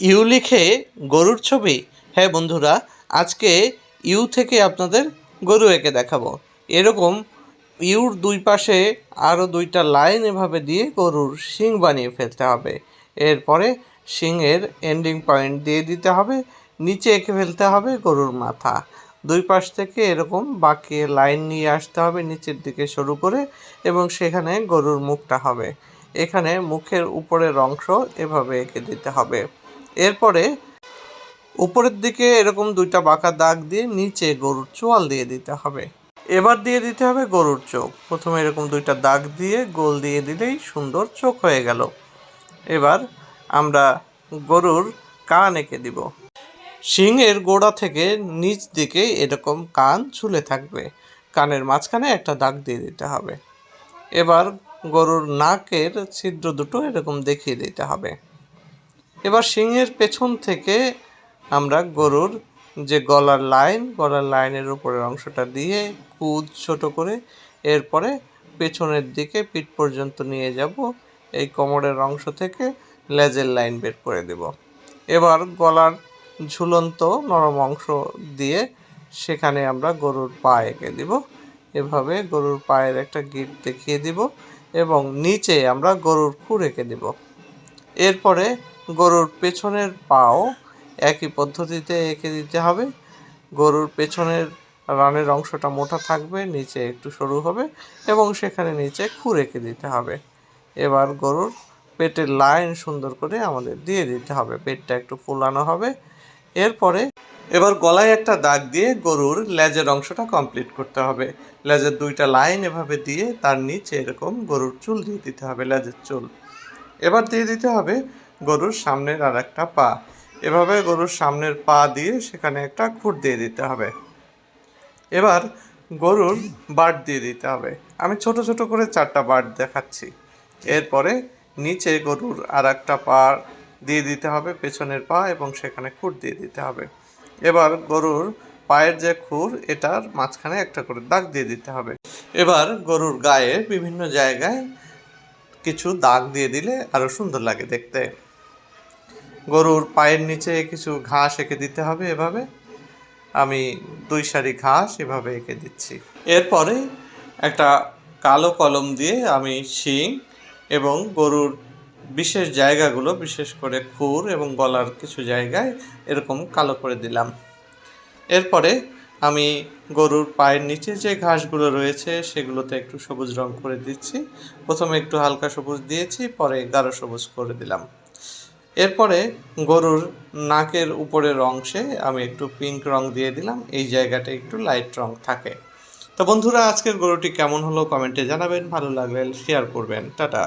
You লিখে গরুর ছবি। হ্যাঁ বন্ধুরা, আজকে ইউ থেকে আপনাদের গরু এঁকে দেখাবো। এরকম ইউর দুই পাশে আরও দুইটা লাইন এভাবে দিয়ে গরুর শিং বানিয়ে ফেলতে হবে। এরপরে শিংয়ের এন্ডিং পয়েন্ট দিয়ে দিতে হবে, নিচে এঁকে ফেলতে হবে গরুর মাথা। দুই পাশ থেকে এরকম বাঁকিয়ে লাইন নিয়ে আসতে হবে নিচের দিকে শুরু করে এবং সেখানে গরুর মুখটা হবে। এখানে মুখের উপরের অংশ এভাবে এঁকে দিতে হবে। এরপরে উপরের দিকে এরকম দুইটা বাঁকা দাগ দিয়ে নিচে গরুর চোয়াল দিয়ে দিতে হবে। এবার দিয়ে দিতে হবে গরুর চোখ। প্রথমে এরকম দুইটা দাগ দিয়ে গোল দিয়ে দিলেই সুন্দর চোখ হয়ে গেল। এবার আমরা গরুর কান এঁকে দিব। শিংয়ের গোড়া থেকে নিচ দিকে এরকম কান ঝুলে থাকবে। কানের মাঝখানে একটা দাগ দিয়ে দিতে হবে। এবার গরুর নাকের ছিদ্র দুটো এরকম দেখিয়ে দিতে হবে। এবার শিংয়ের পেছন থেকে আমরা গরুর যে গলার লাইন, গলার লাইনের উপরের অংশটা দিয়ে কুদ ছোট করে এরপরে পেছনের দিকে পিঠ পর্যন্ত নিয়ে যাব। এই কোমরের অংশ থেকে লেজের লাইন বের করে দেব। এবার গলার ঝুলন্ত নরম অংশ দিয়ে সেখানে আমরা গরুর পা এঁকে দিব। এভাবে গরুর পায়ের একটা গিট দেখিয়ে দিব এবং নিচে আমরা গরুর খুর এঁকে দিব। এরপরে গরুর পেছনের পাও একই পদ্ধতিতে এঁকে দিতে হবে। গরুর পেছনের রানের অংশটা মোটা থাকবে, নিচে একটু সরু হবে এবং সেখানে নিচে খুর এঁকে দিতে হবে। এবার গরুর পেটের লাইন সুন্দর করে আমাদের দিয়ে দিতে হবে। পেটটা একটু ফুলানো হবে। এরপরে এবার গলায় একটা দাগ দিয়ে গরুর লেজের অংশটা কমপ্লিট করতে হবে। লেজের দুইটা লাইন এভাবে দিয়ে তার নিচে এরকম গরুর চুল দিয়ে দিতে হবে, লেজের চুল। এবার দিয়ে দিতে হবে গরুর সামনের আর একটা পা। এভাবে গরুর সামনের পা দিয়ে সেখানে একটা খুঁট দিয়ে দিতে হবে। এবার গরুর বাট দিয়ে দিতে হবে। আমি ছোট ছোট করে চারটা বাট দেখাচ্ছি। এরপরে নিচে গরুর আর একটা পা দিয়ে দিতে হবে, পেছনের পা এবং সেখানে খুঁট দিয়ে দিতে হবে। এবার গরুর পায়ের যে খুর এটার মাঝখানে একটা করে দাগ দিয়ে দিতে হবে। এবার গরুর গায়ে বিভিন্ন জায়গায় কিছু দাগ দিয়ে দিলে আরও সুন্দর লাগে দেখতে। গরুর পায়ের নিচে কিছু ঘাস এঁকে দিতে হবে এভাবে। আমি দুই সারি ঘাস এভাবে এঁকে দিচ্ছি। এরপরে একটা কালো কলম দিয়ে আমি শিং এবং গরুর বিশেষ জায়গাগুলো, বিশেষ করে খুর এবং গলার কিছু জায়গায় এরকম কালো করে দিলাম। এরপরে আমি গরুর পায়ের নিচে যে ঘাসগুলো রয়েছে সেগুলোতে একটু সবুজ রং করে দিচ্ছি। প্রথমে একটু হালকা সবুজ দিয়েছি, পরে গাঢ় সবুজ করে দিলাম। এরপরে গরুর নাকের উপরের অংশে আমি একটু পিঙ্ক রং দিয়ে দিলাম, এই জায়গাটা একটু লাইট রং থাকে। তো বন্ধুরা, আজকের গরুটি কেমন হলো কমেন্টে জানাবেন, ভালো লাগলে শেয়ার করবেন, টাটা।